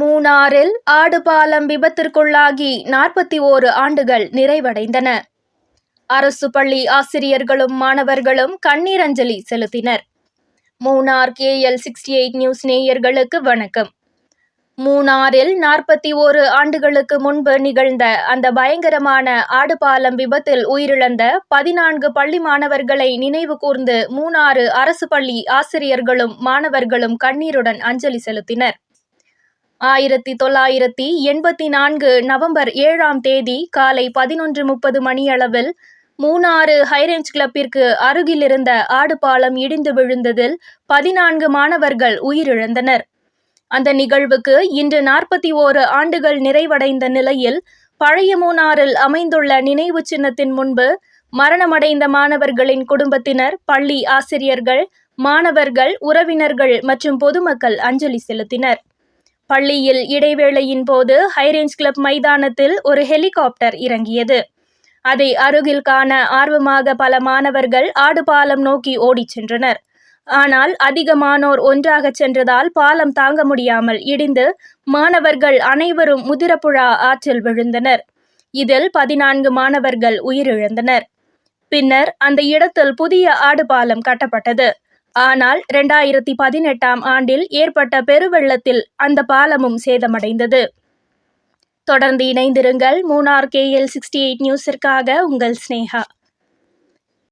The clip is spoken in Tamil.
மூணாறில் ஆடுபாலம் விபத்திற்குள்ளாகி நாற்பத்தி ஓரு ஆண்டுகள் நிறைவடைந்தன. அரசு பள்ளி ஆசிரியர்களும் மாணவர்களும் கண்ணீரஞ்சலி செலுத்தினர். Munnar KL sixty eight news நேயர்களுக்கு வணக்கம். மூணாறில் நாற்பத்தி ஓரு ஆண்டுகளுக்கு முன்பு நிகழ்ந்த அந்த பயங்கரமான ஆடுபாலம் விபத்தில் உயிரிழந்த பதினான்கு பள்ளி மாணவர்களை நினைவு கூர்ந்து மூணாறு அரசு பள்ளி ஆசிரியர்களும் மாணவர்களும் கண்ணீருடன் அஞ்சலி செலுத்தினர். ஆயிரத்தி தொள்ளாயிரத்தி எண்பத்தி நான்கு நவம்பர் ஏழாம் தேதி காலை பதினொன்று முப்பது மணியளவில் மூணாறு ஹைரேஞ்ச் கிளப்பிற்கு அருகிலிருந்த ஆடுபாலம் இடிந்து விழுந்ததில் பதினான்கு மாணவர்கள் உயிரிழந்தனர். அந்த நிகழ்வுக்கு இன்று நாற்பத்தி ஓரு ஆண்டுகள் நிறைவடைந்த நிலையில் பழைய மூணாறில் அமைந்துள்ள நினைவு சின்னத்தின் முன்பு மரணமடைந்த மாணவர்களின் குடும்பத்தினர் பள்ளி ஆசிரியர்கள் மாணவர்கள் உறவினர்கள் மற்றும் பொதுமக்கள் அஞ்சலி செலுத்தினர். பள்ளியில் இடைவேளையின் போது ஹைரேஞ்ச் கிளப் மைதானத்தில் ஒரு ஹெலிகாப்டர் இறங்கியது. அதை அருகில் காண ஆர்வமாக பல மாணவர்கள் ஆடுபாலம் நோக்கி ஓடிச் சென்றனர். ஆனால் அதிகமானோர் ஒன்றாக சென்றதால் பாலம் தாங்க முடியாமல் இடிந்து மாணவர்கள் அனைவரும் முதிரப்புழா ஆற்றில் விழுந்தனர். இதில் பதினான்கு மாணவர்கள் உயிரிழந்தனர். பின்னர் அந்த இடத்தில் புதிய ஆடுபாலம் கட்டப்பட்டது. ஆனால் இரண்டாயிரத்தி பதினெட்டாம் ஆண்டில் ஏற்பட்ட பெருவெள்ளத்தில் அந்த பாலமும் சேதமடைந்தது. தொடர்ந்து இணைந்திருங்கள் மூணார் கேஎல் சிக்ஸ்டி எயிட் நியூஸிற்காக உங்கள் ஸ்னேகா